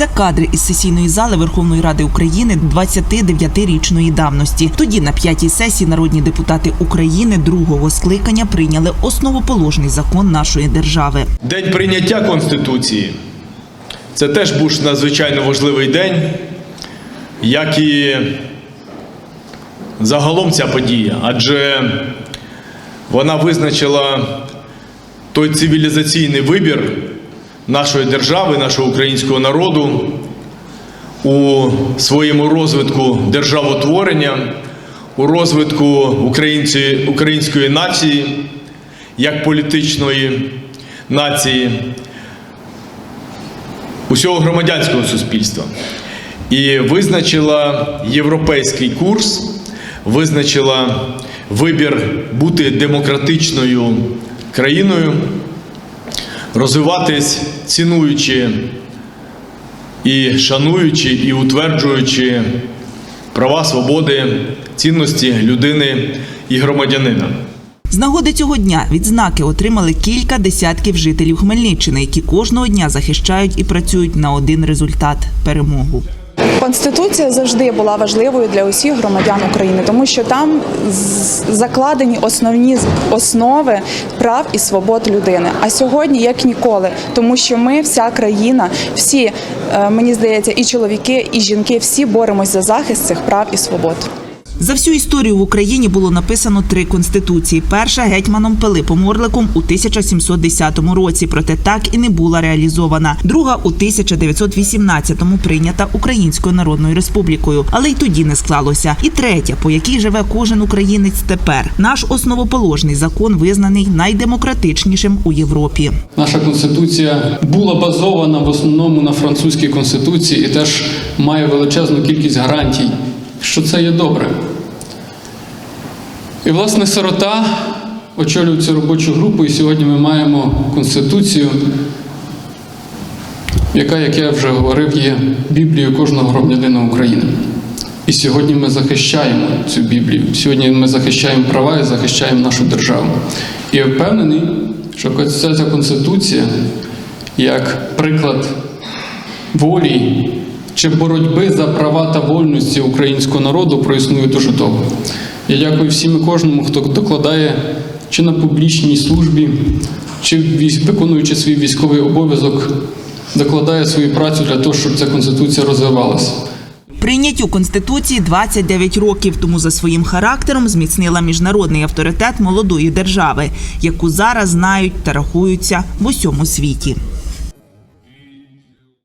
Це кадри із сесійної зали Верховної Ради України 29-річної давності. Тоді на п'ятій сесії народні депутати України другого скликання прийняли основоположний закон нашої держави. День прийняття Конституції це теж був надзвичайно важливий день, як і загалом ця подія, адже вона визначила той цивілізаційний вибір нашої держави, нашого українського народу у своєму розвитку державотворення, у розвитку українці- української нації як політичної нації, усього громадянського суспільства. І визначила європейський курс, визначила вибір бути демократичною країною, розвиватись, цінуючи і шануючи, і утверджуючи права, свободи, цінності людини і громадянина. З нагоди цього дня відзнаки отримали кілька десятків жителів Хмельниччини, які кожного дня захищають і працюють на один результат перемогу. Конституція завжди була важливою для усіх громадян України, тому що там закладені основні основи прав і свобод людини. А сьогодні як ніколи, тому що ми, вся країна, всі е, мені здається, і чоловіки, і жінки, всі боремось за захист цих прав і свобод. За всю історію в Україні було написано три конституції. Перша гетьманом Пилипом Орликом у 1710 році, проте так і не була реалізована. Друга у 1918-му прийнята Українською Народною Республікою, але й тоді не склалося. І третя, по якій живе кожен українець тепер. Наш основоположний закон визнаний найдемократичнішим у Європі. Наша конституція була базована в основному на французькій конституції і теж має величезну кількість гарантій, що це є добре. І, власне, сирота очолює цю робочу групу, і сьогодні ми маємо конституцію, яка, як я вже говорив, є Біблією кожного громадянина України. І сьогодні ми захищаємо цю Біблію. Сьогодні ми захищаємо права і захищаємо нашу державу. І я впевнений, що ця конституція, як приклад волі чи боротьби за права та вольності українського народу проіснує дуже довго. Я дякую всім і кожному, хто докладає чи на публічній службі, чи виконуючи свій військовий обов'язок, докладає свою працю для того, щоб ця конституція розвивалася. Прийняттю конституції 29 років, тому за своїм характером зміцнила міжнародний авторитет молодої держави, яку зараз знають та рахуються в усьому світі.